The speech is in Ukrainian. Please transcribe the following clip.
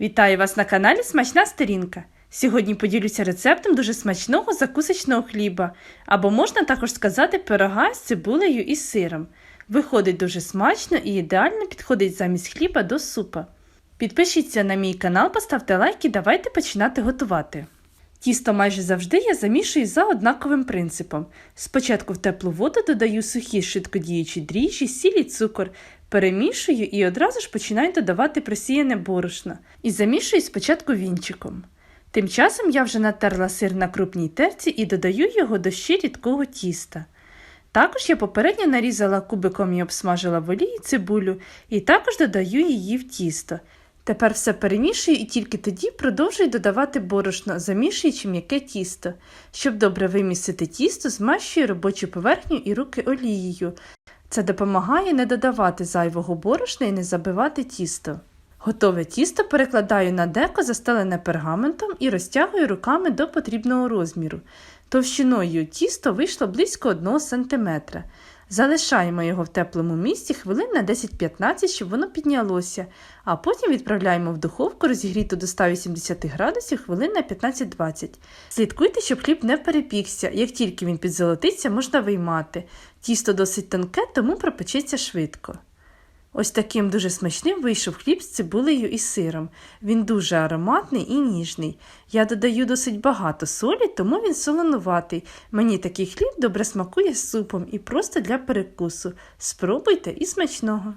Вітаю вас на каналі Смачна Сторінка. Сьогодні поділюся рецептом дуже смачного закусочного хліба, або можна також сказати пирога з цибулею і сиром. Виходить дуже смачно і ідеально підходить замість хліба до супа. Підпишіться на мій канал, поставте лайк і давайте починати готувати. Тісто майже завжди я замішую за однаковим принципом. Спочатку в теплу воду додаю сухі швидкодіючі дріжджі, сіль і цукор, перемішую і одразу ж починаю додавати просіяне борошно і замішую спочатку вінчиком. Тим часом я вже натерла сир на крупній терці і додаю його до ще рідкого тіста. Також я попередньо нарізала кубиком і обсмажила в олії цибулю і також додаю її в тісто. Тепер все перемішую і тільки тоді продовжую додавати борошно, замішуючи м'яке тісто. Щоб добре вимісити тісто, змащую робочу поверхню і руки олією. Це допомагає не додавати зайвого борошна і не забивати тісто. Готове тісто перекладаю на деко, застелене пергаментом і розтягую руками до потрібного розміру. Товщиною тісто вийшло близько 1 см. Залишаємо його в теплому місці хвилин на 10-15, щоб воно піднялося, а потім відправляємо в духовку розігріту до 180 градусів хвилин на 15-20. Слідкуйте, щоб хліб не перепікся. Як тільки він підзолотиться, можна виймати. Тісто досить тонке, тому пропечеться швидко. Ось таким дуже смачним вийшов хліб з цибулею і сиром. Він дуже ароматний і ніжний. Я додаю досить багато солі, тому він солонуватий. Мені такий хліб добре смакує з супом і просто для перекусу. Спробуйте і смачного!